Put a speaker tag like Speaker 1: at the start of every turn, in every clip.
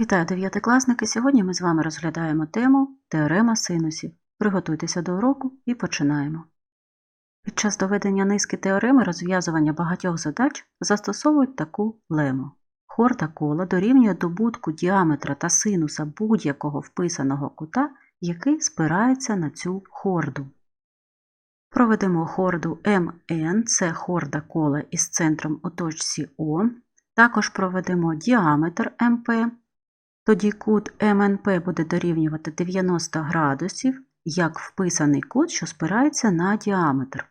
Speaker 1: Вітаю дев'ятикласники! Сьогодні ми з вами розглядаємо тему теорема синусів. Приготуйтеся до уроку і починаємо. Під час доведення низки теореми розв'язування багатьох задач застосовують таку лему. Хорда кола дорівнює добутку діаметра та синуса будь-якого вписаного кута, який спирається на цю хорду. Проведемо хорду МН, це хорда кола із центром у точці О. Також проведемо діаметр МП, тоді кут МНП буде дорівнювати 90 градусів, як вписаний кут, що спирається на діаметр.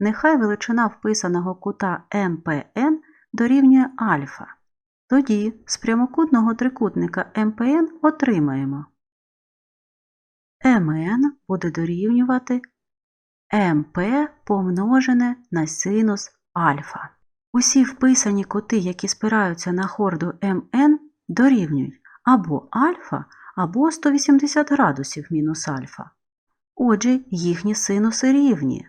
Speaker 1: Нехай величина вписаного кута МПН дорівнює альфа. Тоді з прямокутного трикутника МПН отримаємо МН буде дорівнювати МП помножене на синус альфа. Усі вписані кути, які спираються на хорду МН, дорівнюють або альфа, або 180 градусів мінус альфа. Отже, їхні синуси рівні.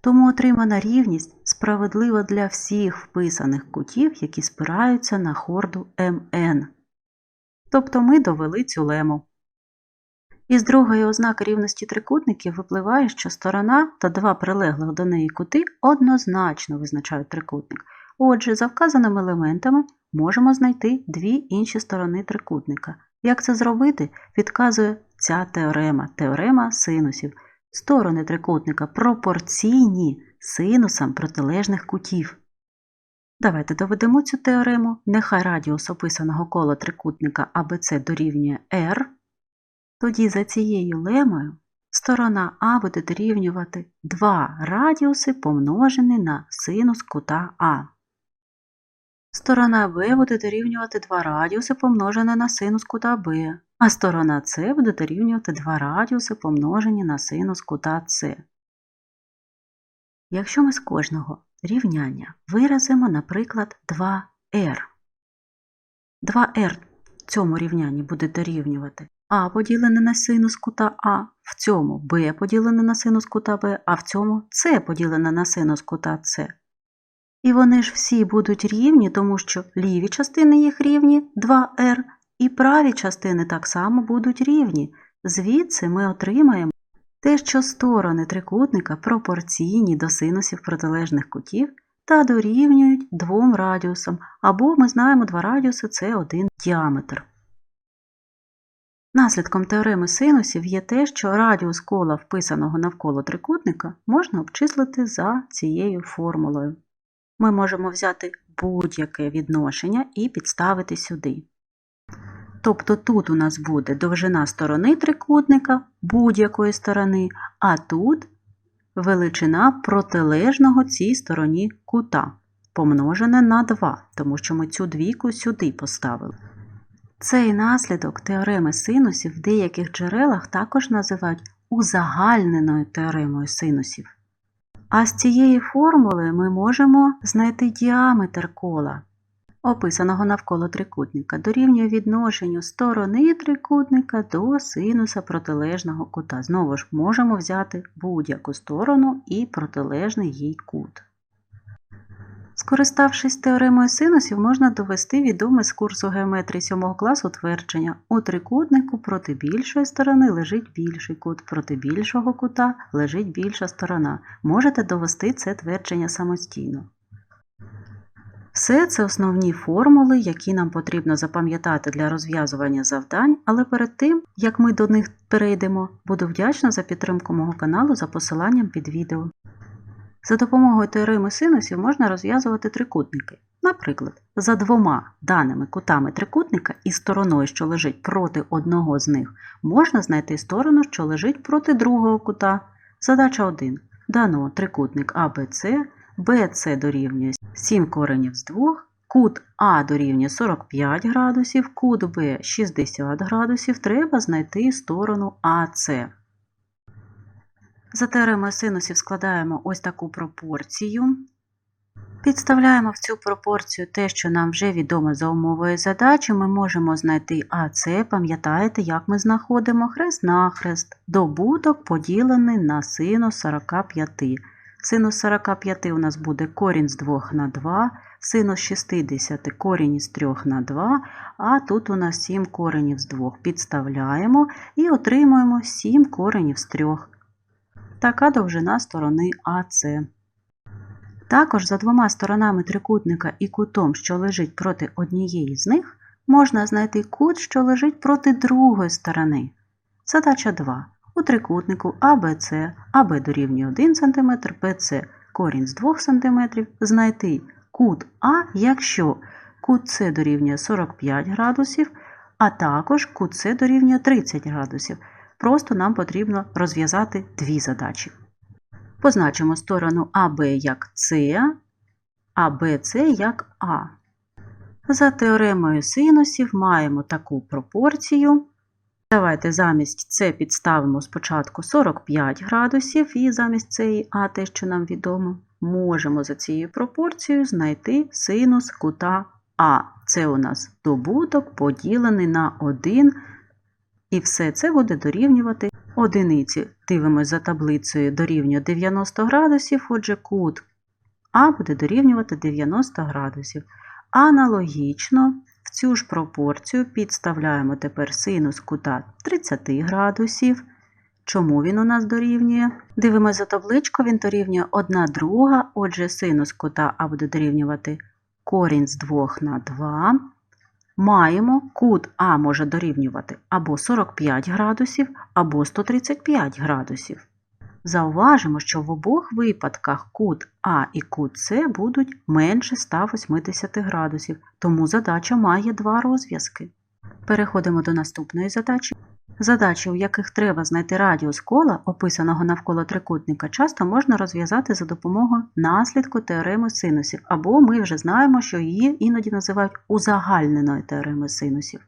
Speaker 1: Тому отримана рівність справедлива для всіх вписаних кутів, які спираються на хорду МН. Тобто ми довели цю лему. Із другої ознаки рівності трикутників випливає, що сторона та два прилеглих до неї кути однозначно визначають трикутник. Отже, за вказаними елементами можемо знайти дві інші сторони трикутника. Як це зробити, підказує ця теорема теорема синусів. Сторони трикутника пропорційні синусам протилежних кутів. Давайте доведемо цю теорему. Нехай радіус описаного кола трикутника АБЦ дорівнює R. Тоді за цією лемою сторона А буде дорівнювати 2 радіуси помножені на синус кута А. Сторона Б буде дорівнювати 2 радіуси помножене на синус кута Б, а сторона С буде дорівнювати 2 радіуси помножені на синус кута С. Якщо ми з кожного рівняння виразимо, наприклад, 2r. 2r в цьому рівнянні буде дорівнювати а поділене на синус кута А, в цьому b поділене на синус кута Б, а в цьому С поділене на синус кута С. І вони ж всі будуть рівні, тому що ліві частини їх рівні 2r, і праві частини так само будуть рівні. Звідси ми отримаємо те, що сторони трикутника пропорційні до синусів протилежних кутів та дорівнюють двом радіусам, або ми знаємо два радіуси це один діаметр. Наслідком теореми синусів є те, що радіус кола, вписаного навколо трикутника, можна обчислити за цією формулою. Ми можемо взяти будь-яке відношення і підставити сюди. Тобто тут у нас буде довжина сторони трикутника будь-якої сторони, а тут величина протилежного цій стороні кута, помножене на 2, тому що ми цю двійку сюди поставили. Цей наслідок теореми синусів в деяких джерелах також називають узагальненою теоремою синусів. А з цієї формули ми можемо знайти діаметр кола, описаного навколо трикутника, дорівнює відношенню сторони трикутника до синуса протилежного кута. Знову ж можемо взяти будь-яку сторону і протилежний їй кут. Скориставшись теоремою синусів, можна довести відоме з курсу геометрії 7 класу твердження. У трикутнику проти більшої сторони лежить більший кут, проти більшого кута лежить більша сторона. Можете довести це твердження самостійно. Все це основні формули, які нам потрібно запам'ятати для розв'язування завдань, але перед тим, як ми до них перейдемо, буду вдячна за підтримку мого каналу за посиланням під відео. За допомогою теореми синусів можна розв'язувати трикутники. Наприклад, за двома даними кутами трикутника і стороною, що лежить проти одного з них, можна знайти сторону, що лежить проти другого кута. Задача 1. Дано трикутник ABC, BC дорівнює 7 коренів з 2, кут А дорівнює 45 градусів, кут Б 60 градусів, треба знайти сторону АС. За теоремою синусів складаємо ось таку пропорцію. Підставляємо в цю пропорцію те, що нам вже відомо за умовою задачі. Ми можемо знайти АС, пам'ятаєте, як ми знаходимо хрест-нахрест, добуток поділений на синус 45. Синус 45 у нас буде корінь з 2 на 2, синус 60 корінь із 3 на 2, а тут у нас 7 коренів з 2. Підставляємо і отримуємо 7 коренів з 3. Така довжина сторони АС. Також за двома сторонами трикутника і кутом, що лежить проти однієї з них, можна знайти кут, що лежить проти другої сторони. Задача 2. У трикутнику АБЦ, АБ дорівнює 1 см, БЦ корінь з 2 см, знайти кут А, якщо кут С дорівнює 45 градусів, а також кут С дорівнює 30 градусів. Просто нам потрібно розв'язати дві задачі. Позначимо сторону АБ як С, а БЦ як А. За теоремою синусів маємо таку пропорцію. Давайте замість С підставимо спочатку 45 градусів, і замість цієї А, те, що нам відомо, можемо за цією пропорцією знайти синус кута А. Це у нас добуток поділений на 1, і все це буде дорівнювати одиниці. Дивимось за таблицею дорівнює 90 градусів, отже, кут А буде дорівнювати 90 градусів. Аналогічно в цю ж пропорцію підставляємо тепер синус кута 30 градусів. Чому він у нас дорівнює? Дивимося за табличку, він дорівнює 1 друга, отже, синус кута А буде дорівнювати корінь з 2 на 2. Маємо кут А може дорівнювати або 45 градусів, або 135 градусів. Зауважимо, що в обох випадках кут А і кут С будуть менше 180 градусів, тому задача має два розв'язки. Переходимо до наступної задачі. Задачі, у яких треба знайти радіус кола, описаного навколо трикутника, часто можна розв'язати за допомогою наслідку теореми синусів, або ми вже знаємо, що її іноді називають узагальненою теоремою синусів.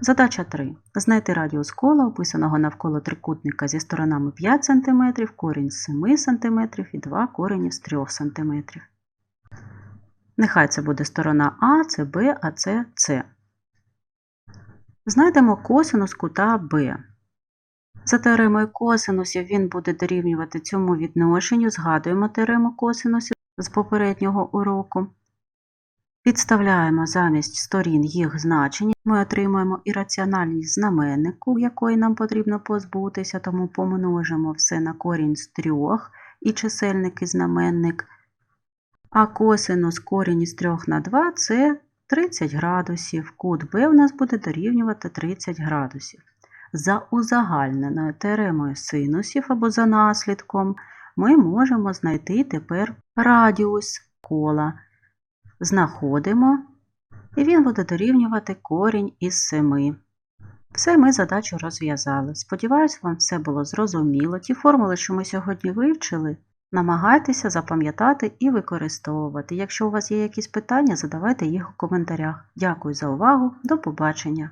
Speaker 1: Задача 3. Знайти радіус кола, описаного навколо трикутника зі сторонами 5 см, корінь з 7 см і 2 корені з 3 см. Нехай це буде сторона А, це Б, а це С. Знайдемо косинус кута Б. За теоремою косинусів він буде дорівнювати цьому відношенню. Згадуємо теорему косинусів з попереднього уроку. Підставляємо замість сторін їх значення. Ми отримуємо ірраціональність знаменнику, якої нам потрібно позбутися, тому помножимо все на корінь з трьох і чисельник і знаменник. А косинус корінь із 3 на 2 це 30 градусів. Кут Б у нас буде дорівнювати 30 градусів. За узагальненою теоремою синусів або за наслідком ми можемо знайти тепер радіус кола. Знаходимо, і він буде дорівнювати корінь із 7. Все ми задачу розв'язали. Сподіваюсь, вам все було зрозуміло. Ті формули, що ми сьогодні вивчили, намагайтеся запам'ятати і використовувати. Якщо у вас є якісь питання, задавайте їх у коментарях. Дякую за увагу, до побачення!